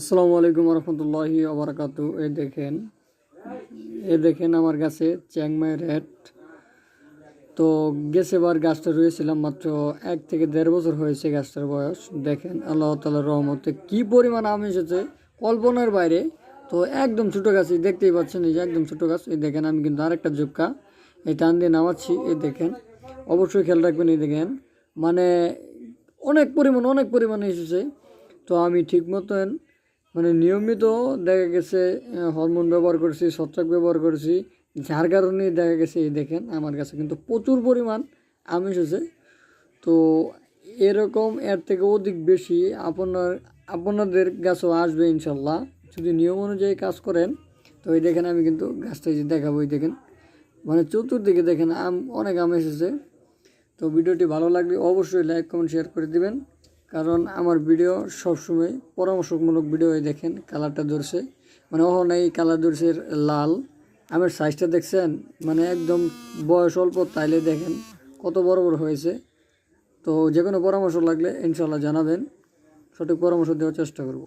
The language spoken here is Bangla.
আসসালামু আলাইকুম রহমতুল্লাহি আবরাকাত এই দেখেন, এ দেখেন আমার গাছে চ্যাংমাই রেড। তো গেছে গেছেবার গাছটা রয়েছিলাম মাত্র এক থেকে দেড় বছর হয়েছে গাছটার বয়স। দেখেন, আল্লাহ তালার রহমতে কি পরিমাণ আম এসেছে কল্পনার বাইরে। তো একদম ছোটো গাছ দেখতেই পাচ্ছেন এই যে একদম ছোটো গাছ। এই দেখেন, আমি কিন্তু আরেকটা জুক্কা এই টান দিয়ে নামাচ্ছি, এই দেখেন। অবশ্যই খেয়াল রাখবেন, এই দেখেন। মানে অনেক পরিমাণ, অনেক পরিমাণে এসেছে। তো আমি ঠিক মতন মানে নিয়মিত দেখা গেছে হরমোন ব্যবহার করছি, ছত্রাক ব্যবহার করছি, যার কারণে দেখা গেছে, এই দেখেন আমার কাছে কিন্তু প্রচুর পরিমাণ আম এসেছে তো এরকম এর থেকে অধিক বেশি আপনার, আপনাদের গাছও আসবে ইনশাল্লাহ। যদি নিয়ম অনুযায়ী কাজ করেন, তো এই দেখেন আমি কিন্তু গাছটা যে দেখাবো, এই দেখেন। মানে চতুর্দিকে দেখেন আম, অনেক আম এসেছে। তো ভিডিওটি ভালো লাগলে অবশ্যই লাইক, কমেন্ট শেয়ার করে দিবেন। কারণ আমার ভিডিও সবসময় পরামর্শমূলক ভিডিও দেখেন, কালারটা ধরছে। মানে ও এই কালার ধরছে লাল। আমার সাইজটা দেখছেন মানে একদম বয়স অল্প, তাইলে দেখেন কত বড় বড় হয়েছে। তো যে কোনো পরামর্শ লাগলে ইনশাল্লাহ জানাবেন। সঠিক পরামর্শ দেওয়ার চেষ্টা করব।